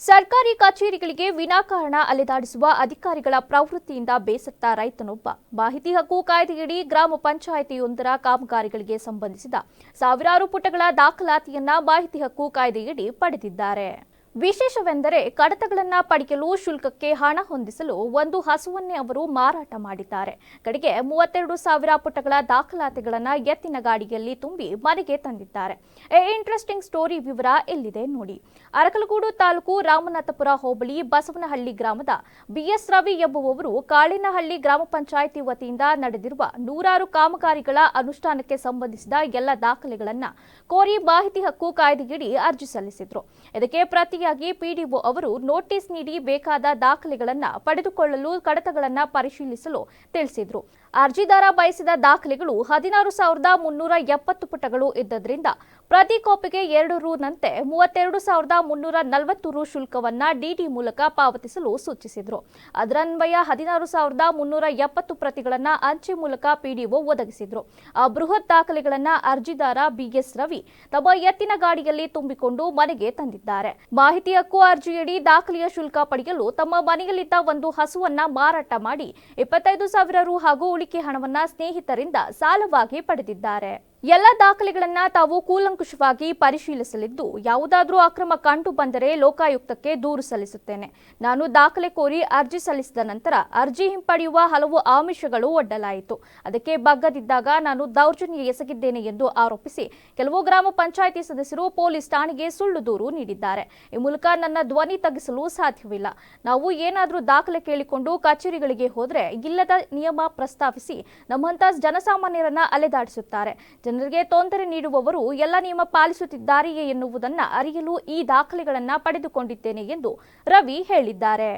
ಸರ್ಕಾರಿ ಕಚೇರಿಗಳಿಗೆ ವಿನಾಕಾರಣ ಅಲೆದಾಡಿಸುವ ಅಧಿಕಾರಿಗಳ ಪ್ರವೃತ್ತಿಯಿಂದ ಬೇಸತ್ತ ರೈತನೊಬ್ಬ. ಮಾಹಿತಿ ಹಕ್ಕು ಕಾಯ್ದೆಯಡಿ ಗ್ರಾಮ ಪಂಚಾಯಿತಿಯೊಂದರ ಕಾಮಗಾರಿಗಳಿಗೆ ಸಂಬಂಧಿಸಿದ ಸಾವಿರಾರು ಪುಟಗಳ ದಾಖಲಾತಿಯನ್ನ ಮಾಹಿತಿ ಹಕ್ಕು ಕಾಯ್ದೆಯಡಿ ಪಡೆದಿದ್ದಾರೆ. ವಿಶೇಷವೆಂದರೆ ಕಡತಗಳನ್ನು ಪಡೆಯಲು ಶುಲ್ಕಕ್ಕೆ ಹಣ ಹೊಂದಿಸಲು ಒಂದು ಹಸುವನ್ನೇ ಅವರು ಮಾರಾಟ ಮಾಡಿದ್ದಾರೆ. ಕಡೆಗೆ ಮೂವತ್ತೆರಡು ಸಾವಿರ ಪುಟಗಳ ದಾಖಲಾತಿಗಳನ್ನು ಎತ್ತಿನ ಗಾಡಿಯಲ್ಲಿ ತುಂಬಿ ಮನೆಗೆ ತಂದಿದ್ದಾರೆ. ಎ ಇಂಟ್ರೆಸ್ಟಿಂಗ್ ಸ್ಟೋರಿ ವಿವರ ಇಲ್ಲಿದೆ ನೋಡಿ. ಅರಕಲಗೂಡು ತಾಲೂಕು ರಾಮನಾಥಪುರ ಹೋಬಳಿ ಬಸವನಹಳ್ಳಿ ಗ್ರಾಮದ ಬಿಎಸ್ ರವಿ ಎಂಬುವವರು ಕಾಳಿನಹಳ್ಳಿ ಗ್ರಾಮ ಪಂಚಾಯಿತಿ ವತಿಯಿಂದ ನಡೆದಿರುವ ನೂರಾರು ಕಾಮಗಾರಿಗಳ ಅನುಷ್ಠಾನಕ್ಕೆ ಸಂಬಂಧಿಸಿದ ಎಲ್ಲ ದಾಖಲೆಗಳನ್ನು ಕೋರಿ ಮಾಹಿತಿ ಹಕ್ಕು ಕಾಯ್ದೆಯಡಿ ಅರ್ಜಿ ಸಲ್ಲಿಸಿದ್ರು. ಇದಕ್ಕೆ ಪ್ರತಿಯಾಗಿ ಪಿಡಿಒ ಅವರು ನೋಟಿಸ್ ನೀಡಿ ಬೇಕಾದ ದಾಖಲೆಗಳನ್ನು ಪಡೆದುಕೊಳ್ಳಲು ಕಡತಗಳನ್ನು ಪರಿಶೀಲಿಸಲು ತಿಳಿಸಿದರು. ಅರ್ಜಿದಾರ ಬಯಸಿದ ದಾಖಲೆಗಳು ಹದಿನಾರು ಸಾವಿರದ ಮುನ್ನೂರ ಎಪ್ಪತ್ತು ಪುಟಗಳು ಇದ್ದದ್ರಿಂದ ಪ್ರತಿ ಕಾಪಿಗೆ ಎರಡು ರುನಂತೆ ಮೂವತ್ತೆರಡು ಸಾವಿರದ ಮುನ್ನೂರ ನಲವತ್ತು ರು ಶುಲ್ಕವನ್ನ ಡಿಡಿ ಮೂಲಕ ಪಾವತಿಸಲು ಸೂಚಿಸಿದ್ರು. ಅದರನ್ವಯ ಹದಿನಾರು ಸಾವಿರದ ಮುನ್ನೂರ ಎಪ್ಪತ್ತು ಪ್ರತಿಗಳನ್ನ ಅಂಚೆ ಮೂಲಕ ಪಿಡಿಒ ಒದಗಿಸಿದ್ರು. ಆ ಬೃಹತ್ ದಾಖಲೆಗಳನ್ನ ಅರ್ಜಿದಾರ ಬಿಎಸ್ ರವಿ ತಮ್ಮ ಎತ್ತಿನ ಗಾಡಿಯಲ್ಲಿ ತುಂಬಿಕೊಂಡು ಮನೆಗೆ ತಂದಿದ್ದಾರೆ. ಹಕ್ಕು ಅರ್ಜಿಯಡಿ ದಾಖಲೆಯ ಶುಲ್ಕ ಪಡೆಯಲು ತಮ್ಮ ಮನೆಯಲ್ಲಿದ್ದ ಒಂದು ಹಸುವನ್ನ ಮಾರಾಟ ಮಾಡಿ ಇಪ್ಪತ್ತೈದು ಸಾವಿರ ರು ಹಾಗೂ ಉಳಿಕೆ ಹಣವನ್ನ ಸ್ನೇಹಿತರಿಂದ ಸಾಲವಾಗಿ ಪಡೆದಿದ್ದಾರೆ. ಎಲ್ಲ ದಾಖಲೆಗಳನ್ನ ತಾವು ಕೂಲಂಕುಷವಾಗಿ ಪರಿಶೀಲಿಸಲಿದ್ದು, ಯಾವುದಾದ್ರೂ ಅಕ್ರಮ ಕಂಡು ಬಂದರೆ ಲೋಕಾಯುಕ್ತಕ್ಕೆ ದೂರು ಸಲ್ಲಿಸುತ್ತೇನೆ. ನಾನು ದಾಖಲೆ ಕೋರಿ ಅರ್ಜಿ ಸಲ್ಲಿಸಿದ ನಂತರ ಅರ್ಜಿ ಹಿಂಪಡೆಯುವ ಹಲವು ಆಮಿಷಗಳು ಒಡ್ಡಲಾಯಿತು. ಅದಕ್ಕೆ ಬಗ್ಗದಿದ್ದಾಗ ನಾನು ದೌರ್ಜನ್ಯ ಎಸಗಿದ್ದೇನೆ ಎಂದು ಆರೋಪಿಸಿ ಕೆಲವು ಗ್ರಾಮ ಪಂಚಾಯಿತಿ ಸದಸ್ಯರು ಪೊಲೀಸ್ ಠಾಣೆಗೆ ಸುಳ್ಳು ದೂರು ನೀಡಿದ್ದಾರೆ. ಈ ಮೂಲಕ ನನ್ನ ಧ್ವನಿ ತಗ್ಗಿಸಲು ಸಾಧ್ಯವಿಲ್ಲ. ನಾವು ಏನಾದರೂ ದಾಖಲೆ ಕೇಳಿಕೊಂಡು ಕಚೇರಿಗಳಿಗೆ ಹೋದರೆ ಇಲ್ಲದ ನಿಯಮ ಪ್ರಸ್ತಾಪಿಸಿ ನಮ್ಮಂತ ಜನಸಾಮಾನ್ಯರನ್ನ ಅಲೆದಾಡಿಸುತ್ತಾರೆ. ಜನರಿಗೆ ತೊಂದರೆ ನೀಡುವವರು ಎಲ್ಲ ನಿಯಮ ಪಾಲಿಸುತ್ತಿದ್ದಾರೆಯೇ ಎನ್ನುವುದನ್ನು ಅರಿಯಲು ಈ ದಾಖಲೆಗಳನ್ನು ಪಡೆದುಕೊಂಡಿದ್ದೇನೆ ಎಂದು ರವಿ ಹೇಳಿದ್ದಾರೆ.